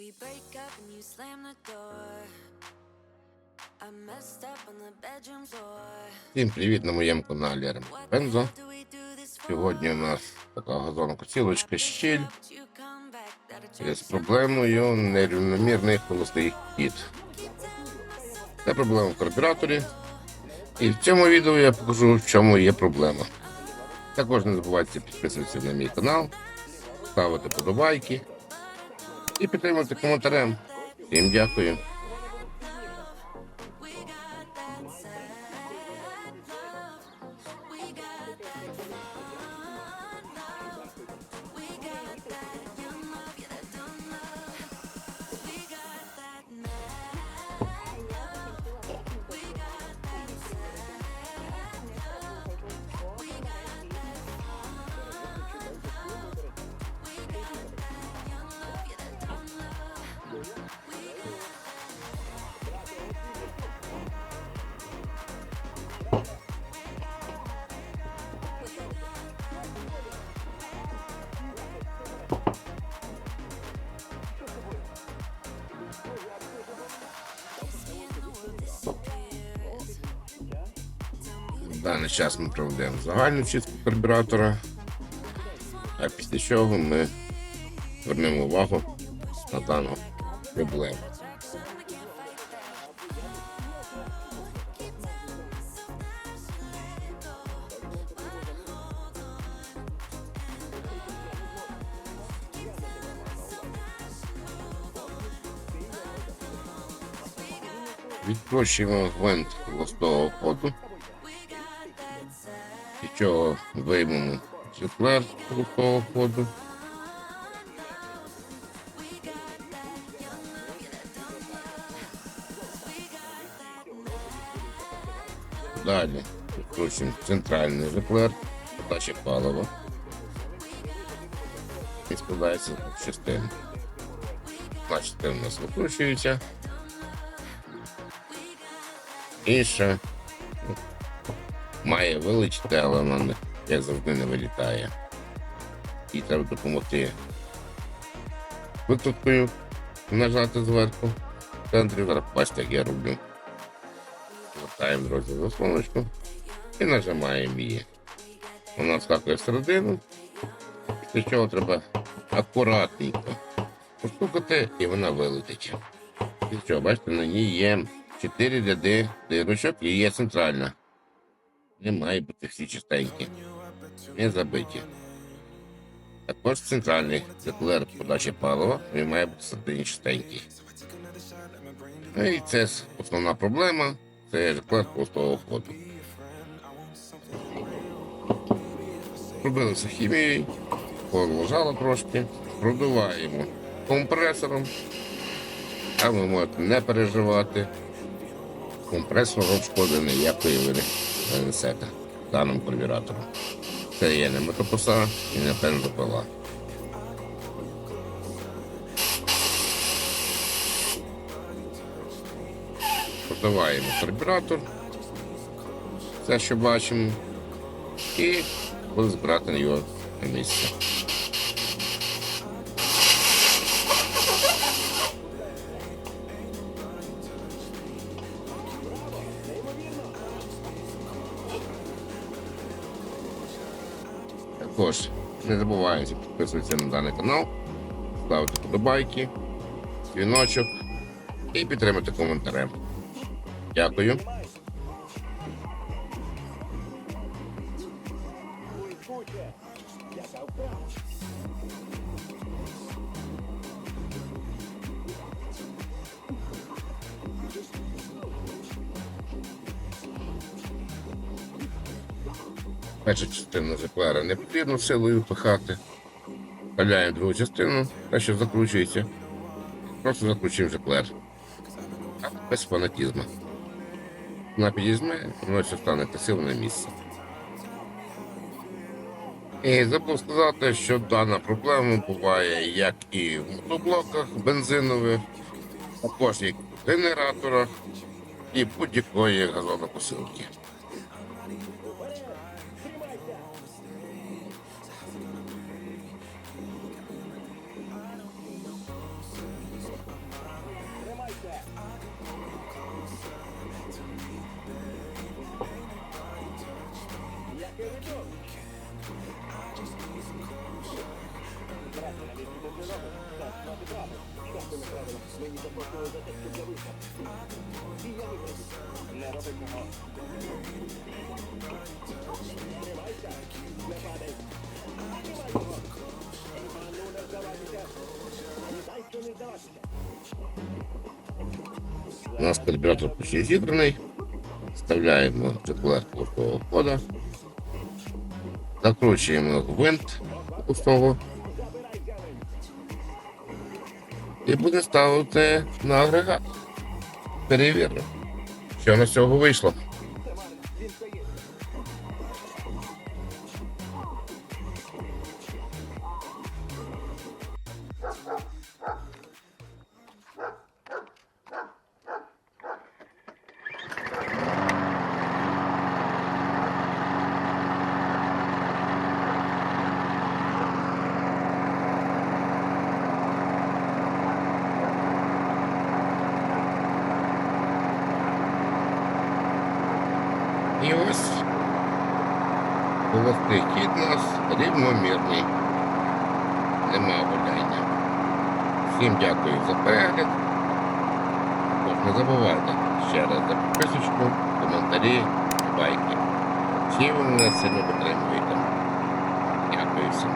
We break up and you slam the door. I messed up on the bedroom floor. Всім привіт на моєму каналі Арм Бензо. Сьогодні у нас така газонокосілочка щіль з проблемою нерівномірний холостий хід. Це проблема в карбюраторі. І в цьому відео я покажу, в чому є проблема. Також не забувайте підписуватися на мій канал, ставити подобайки і підтримати коментарем. Всім дякую. В даний час ми проведемо загальну чистку карбюратора, а після чого ми звернемо увагу на дану проблему. Відкручуємо гвинт холостого ходу. Чого виймемо цифлер холостого ходу. Далі відкручуємо центральний реклер, подача палива. І складається частину. Одна у нас викручується. Ну, має вилучити, але вона як завжди не вилітає. І треба допомогти викруткою нажати зверху. В центрі зараз бачите, як я роблю. Вертаємо друзі заслоночку і нажимаємо її. Вона скакує всередину. Після чого треба акуратненько постукати і вона вилетить. Після чого, бачите, на ній є чотири ряди дирочок і є центральна. Не має бути всі чистенькі, не забиті. Також центральний циклер подачі палива, він має бути всередині чистенький. Ну і це основна проблема, це циклер пустого ходу. Робилися хімією, положало трошки, продуваємо компресором, а ви можете не переживати. Компресором шкоди ніякої ви не несете даному карбюратору. Це є не мотопоса і не бензопила. Продаваємо карбюратор, все, що бачимо, і будемо збирати його на місце. Також не забувайте підписуватися на даний канал, ставити подобайки, дзвіночок і підтримати коментарем. Дякую. Перша частина заклера не потрібно силою пихати. Паляємо другу частину, та що закручується. Просто закручуємо заклер. Без фанатізму. Вона підізьме, воно все стане красиво на місце. І забув сказати, що дана проблема буває як і в мотоблоках бензинових, також і в генераторах, і будь-якої газонокосилки. У нас карбюратор почти зібраний. Вставляємо четвертку пустого хода. Закручуємо гвинт пустого. І буде ставити на агрегат. Перевірно. що на цього вийшло. У нас рівномірний. Нема гуляння. Всім дякую за перегляд. Не забувайте ще раз за підписочку, коментарі, лайки. Всі ви мене сильно підтримуєте. Дякую всім.